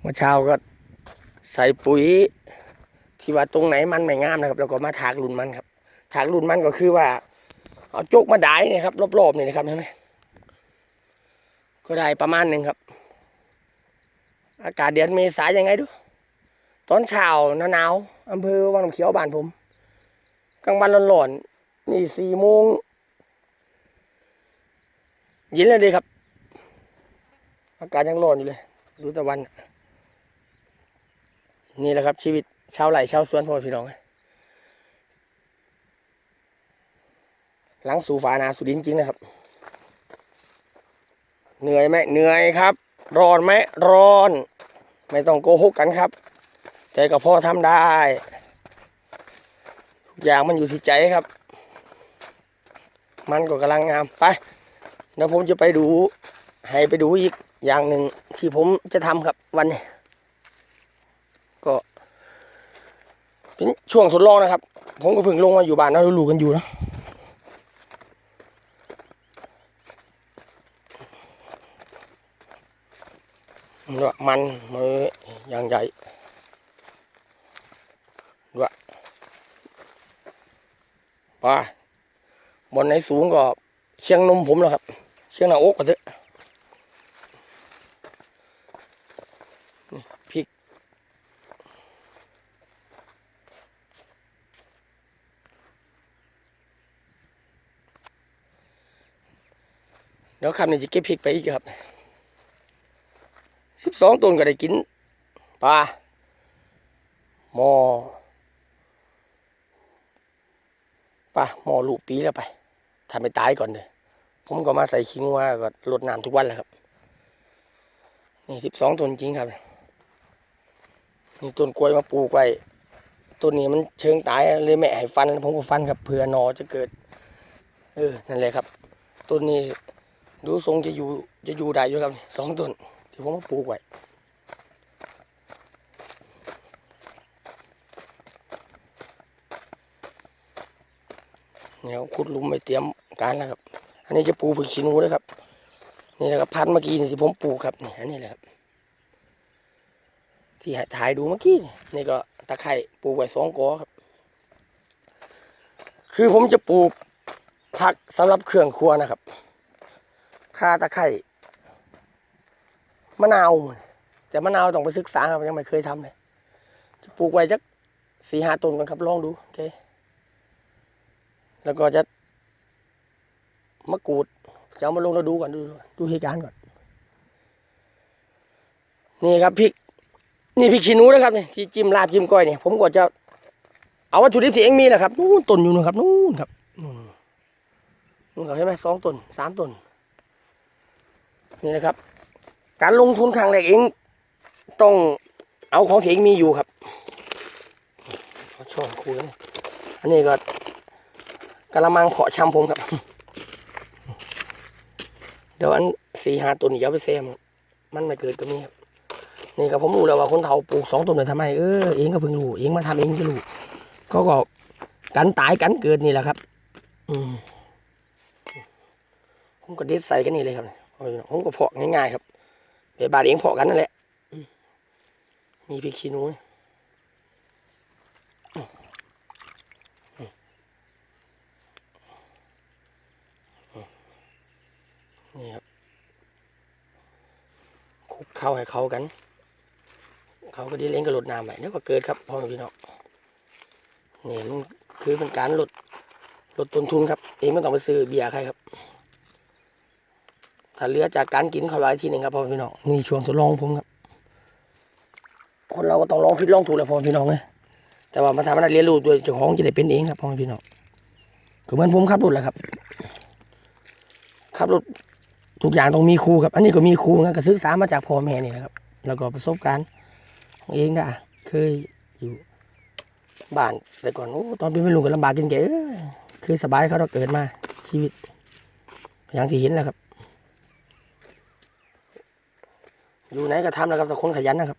เมื่อเช้าก็ใส่ปุ๋ย ที่ว่าตรงไหนมันไม่งามนะครับ แล้วก็มาถากรุ่นมันครับ ถากรุ่นมันก็คือว่า เอาจุกมาได้เนี่ยครับ รอบๆนี่นะครับเห็นไหมก็ได้ประมาณหนึ่งครับ อากาศเดือนเมษายังไงดู ตอนเช้าหนาวๆอำเภอวังน้ำเขียวบ้านผมกลางวันร้อนๆนี่สี่โมงเย็นเลยดีครับ อากาศยังร้อนอยู่เลย ดูตะวัน นี่แหละครับ ชีวิตชาวไร่ชาวสวนพ่อพี่น้อง หลังสู่ฝานาสุดินจริงนะครับ เหนื่อยไหมเหนื่อยครับ ร้อนไหมร้อน ไม่ต้องโกหกกันครับใจกับพ่อทำได้ทุกอย่างมันอยู่ที่ใจครับ มันก็กำลังงามไปเดี๋ยวผมจะไปดู ให้ไปดูอีกอย่างหนึ่งที่ผมจะทำครับวันนี้ ก็ เป็นช่วงทดลองนะครับ ผมก็เพิ่งลงมาอยู่บ้านนะรู้ๆกันอยู่นะด้วยมันมืออย่างใหญ่ด้วยไปบนไหนสูงก็เชียงนมผมแล้วครับ เชียงหน้าอกก็เถอะพริก เดี๋ยวคำนี้จะเก็บพริกไปอีกครับสิบสองต้นก็ได้กินปลาหมอปลาหมอลูกปีแล้วไปทำไปตายก่อนเลยผมก็มาใส่ขิงว่าก็รดน้ำทุกวันแหละครับ นี่สิบสองต้นจริงครับนี่ต้นกล้วยมาปลูกไว้ต้นนี้มันเชิงตายเลยแม่ให้ฟันผมก็ฟันครับเผื่อนอจะเกิด เออนั่นแหละครับต้นนี้ ดูทรงจะอยู่จะอยู่ได้อยู่ครับสองต้นที่ผมปลูกไว้เนี่ยขุดลุมไปเตรียมการแล้วครับ อันนี้จะปลูกผักชีนูด้วยครับ นี่แหละครับพันเมื่อกี้นี่ที่ผมปลูกครับนี่อันนี้แหละครับ ที่ถ่ายดูเมื่อกี้นี่ก็ตะไคร่ปลูกไว้สองกอครับ คือผมจะปลูกผักสำหรับเครื่องครัวนะครับ ข่าตะไคร่มะนาวแต่มะนาวต้องไปศึกษาครับยังไม่เคยทำเลยจะปลูกไว้จักสี่ห้าต้นกันครับลองดูโอเคแล้วก็จะมะกรูดจะเอามาลงแล้วดูก่อนดูดูเหตุการณ์ก่อน นี่ครับพริก นี่พริกขี้นูนะครับนี่ที่จิ้มลาบจิ้มก้อยเนี่ยผมก็จะเอาวัตถุดิบที่เองมีนะครับนู่นต้นอยู่นู่นครับนู่นครับนู่นนู่นครับเห็นไหมสองต้นสามต้น นี่นะครับ การลงทุนครั้งแรกเองต้องเอาของที่เองมีอยู่ครับชองคุยอันนี้ก็กระมังเพาะชำผมครับ เดี๋ยวอันสี่หาต้นนี่อาไปเซมมันไม่เกิดก็มีครับนี่ก็ผมรู้แล้วว่าคนเฒ่าปลูกสองต้นเลยทำไมเออเองก็เพิ่งรู้เองมาทำเองจะรู้ก็ก็กันตายกันเกิดนี่แหละครับ อืมผมก็เด็ดใส่กันนี่เลยครับ ผมก็เพาะง่ายๆครับไปบาดเองเพาะกันนั่นแหละมนี่พริกขี้หนูนี่ครับคุกเข้าให้เขากัน เขาก็ดีเล่นกับลดน้ำไปแล้วก็เกิดครับพ่อพี่น้องนี่มันคือเป็นการลดลดต้นทุนครับ เองไม่ต้องไปซื้อเบียร์ใครครับ ถ้าเหลือจากการกินขอไว้ทีหนึ่งครับพ่อพี่น้องนี่ช่วงทดลองของผมครับ คนเราก็ต้องลองผิดลองถูกแหละพ่อพี่น้องเลยแต่ว่ามาทำอะไรเรียนรู้โดยเจ้าของจะได้เป็นเองครับพ่อพี่น้องก็เหมือนผมขับรถแหละครับขับรถทุกอย่างต้องมีครูครับ อันนี้ก็มีครูนะก็ศึกษามาจากพ่อแม่นี่แหละครับ แล้วก็ประสบการณ์ของเองนะเคยอยู่บ้านแต่ก่อนโอ้ตอนเป็นวัยรุ่นก็ลำบากกินแกเอ้ยคือสบายเขาเราเกิดมาชีวิต อย่างที่เห็นแหละครับ อยู่ไหนก็ทำนะครับแต่คนขยันนะครับ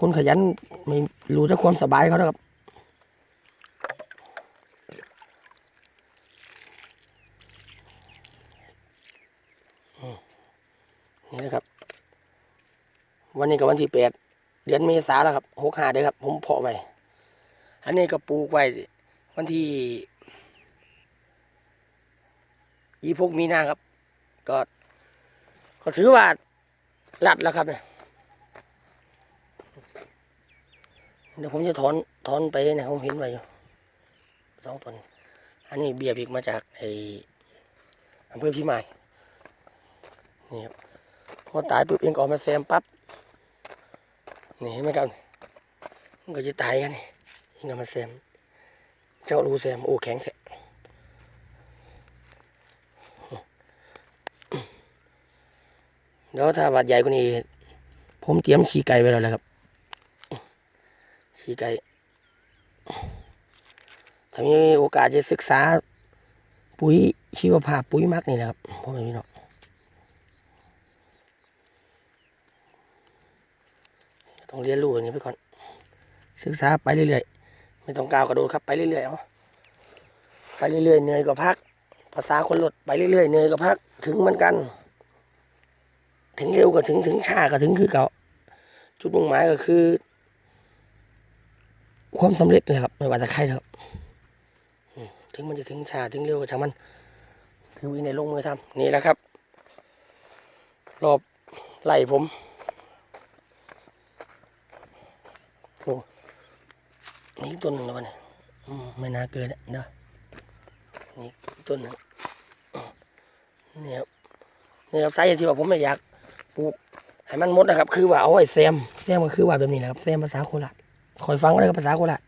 คนขยันไม่รู้จะความสบายเขานะครับอืมนี่นะครับ วันนี้ก็วันที่แปดเดือนเมษาแล้วครับหกห้าเด้อครับ ผมเพาะไว้อันนี้ก็ปลูกไว้วันที่ยี่พกมีนาครับ ก็ ก็ถือว่า ลัดแล้วครับเนี่ยเดี๋ยวผมจะถอนถอนไปเนี่ยผมเห็นไว้อยู่สองต้นอันนี้เบียร์พริกมาจากไออำเภอพิมายนี่ครับพอตายปุ๊บเองก็ออกมาแซมปั๊บนี่เห็นไหมครับมันก็จะตายกันนี่เองก็มาแซมเจ้ารูแซมโอ้แข็งแท้ ดี๋ยวถ้าบาดใหญ่กว่านี้ ผมเตรียมขี้ไก่ไว้แล้วแหละครับขี้ไก่ถ้ามีโอกาสจะศึกษา ปุ๋ยชีวภาพปุ๋ยมักนี่แหละครับพ่อแม่พี่น้องต้องเรียนรู้อย่างนี้ไปก่อน ศึกษาไปเรื่อยๆ ไม่ต้องก้าวกระโดดครับไปเรื่อยๆเอาไปเรื่อยๆเหนื่อยก็พัก ภาษาคนรถไปเรื่อยๆเหนื่อยก็พักถึงเหมือนกัน ถึงเร็วก็ถึงถึงช้าก็ถึงคือเก่าจุดมุ่งหมายก็คือ ความสำเร็จเลยครับไม่ว่าจะใครครับถึงมันจะถึงช้าถึงเร็วก็ช่างมันถือวินัยลงมือทำนี่แหละครับ รอบไล่ผมโอ้นี่ต้นหนึ่งแล้ววะเนี่ยไม่น่าเกินะเด้อนี่ต้นหนึ่งเนี่ครับนี่ครับสาเหตุที่ว่าผมไม่อยาก ปลูกให้มันมดนะครับ คือว่าเอาไว้แซมแซมก็คือว่าแบบนี้แหละครับแซมภาษาโคราชคอยฟังไว้ครับภาษาโคราช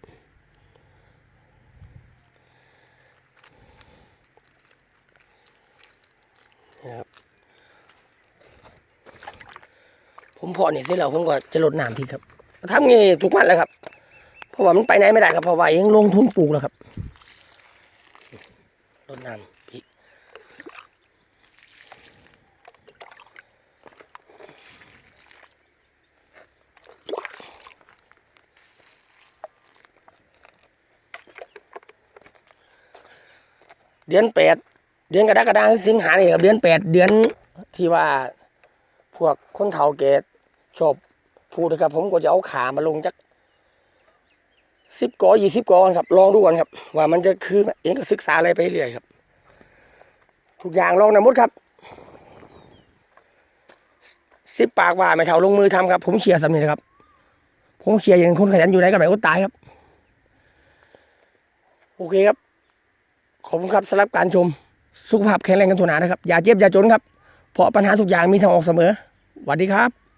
นะครับผมพาะนี่ยเสร็จแล้วผมก็จะลดน้ำพริกครับทำงี้ทุกวันแล้วครับ เพราะว่ามันไปไหนไม่ได้ครับเพราะว่าเองลงทุนปลูกแล้วครับลดน้ำ เดือนแปดเดือนกรกฎาคมสิงหาเนี่ยครับเดือนแปดเดือนที่ว่าพวกคนเฒ่าแก่ชอบพูดนะครับผมก็จะเอาขามาลงจักสิบกอยี่สิบกอครับ ลองดูก่อนครับ ว่ามันจะคือเองก็ศึกษาอะไรไปเรื่อยครับ ทุกอย่างลองนะมดครับสิบปากว่าไม่เท่าลงมือทำครับ ผมเชียร์สำเนียงครับ ผมเชียร์อย่างคนขยันอยู่ไหนก็ไหนก็ตายครับ โอเคครับ ขอบคุณครับสำหรับการชมสุขภาพแข็งแรงกันทุกหนานะครับ อย่าเจ็บอย่าจนครับ เพราะปัญหาทุกอย่างมีทางออกเสมอสวัสดีครับ